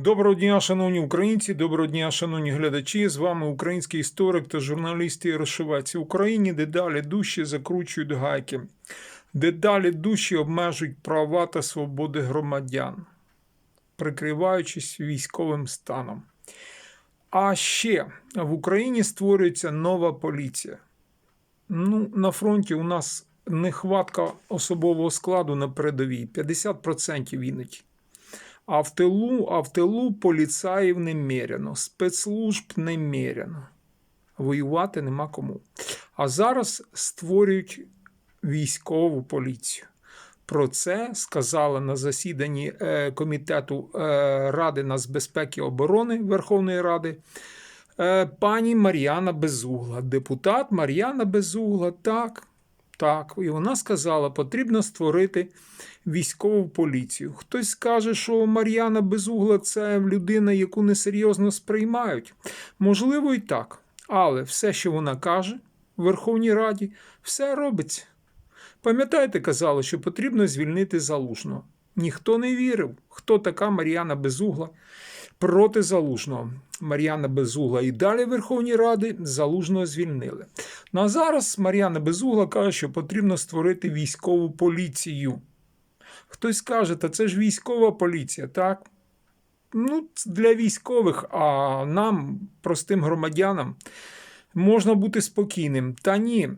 Доброго дня, шановні українці, доброго дня, шановні глядачі. З вами український історик та журналіст Ярошевець. В Україні дедалі дужче закручують гайки, дедалі дужче обмежують права та свободи громадян, прикриваючись військовим станом. А ще в Україні створюється нова поліція. Ну, на фронті у нас нехватка особового складу на передовій 50% іноді. А в тилу, а в тилу поліцаїв немеряно, спецслужб немеряно. Воювати нема кому. А зараз створюють військову поліцію. Про це сказала на засіданні е, Комітету е, Ради нацбезпеки і оборони Верховної Ради е, пані Мар'яна Безугла. Депутат Мар'яна Безугла, так, так. І вона сказала, потрібно створити військову поліцію. Хтось скаже, що Мар'яна Безугла це людина, яку несерйозно сприймають. Можливо, і так. Але все, що вона каже в Верховній Раді, все робиться. Пам'ятаєте, казали, що потрібно звільнити залужного. Ніхто не вірив, хто така Мар'яна Безугла проти залужного. Мар'яна Безугла і далі в Верховній Раді залужного звільнили. Ну а зараз Мар'яна Безугла каже, що потрібно створити військову поліцію. Хтось скаже, та це ж військова поліція, так? Ну, для військових, а нам, простим громадянам, можна бути спокійним. Та ні,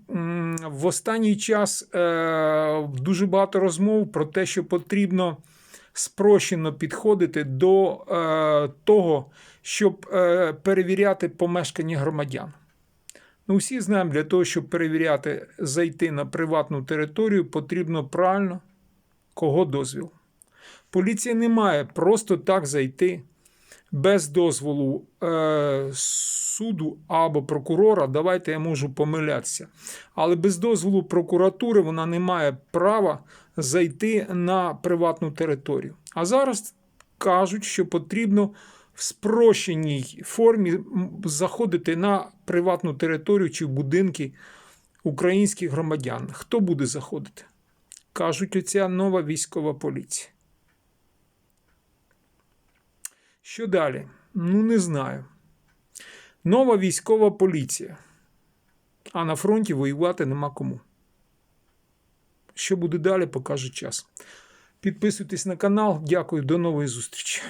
в останній час е, дуже багато розмов про те, що потрібно спрощено підходити до е, того, щоб е, перевіряти помешкання громадян. Ну, всі знаємо, для того, щоб перевіряти, зайти на приватну територію, потрібно правильно кого дозвіл. Поліція не має просто так зайти без дозволу е, суду або прокурора. Давайте я можу помилятися. Але без дозволу прокуратури вона не має права зайти на приватну територію. А зараз кажуть, що потрібно в спрощеній формі заходити на приватну територію чи будинки українських громадян. Хто буде заходити? Кажуть, оця нова військова поліція. Що далі? Ну, не знаю. Нова військова поліція. А на фронті воювати нема кому. Що буде далі, покаже час. Підписуйтесь на канал. Дякую, до нової зустрічі.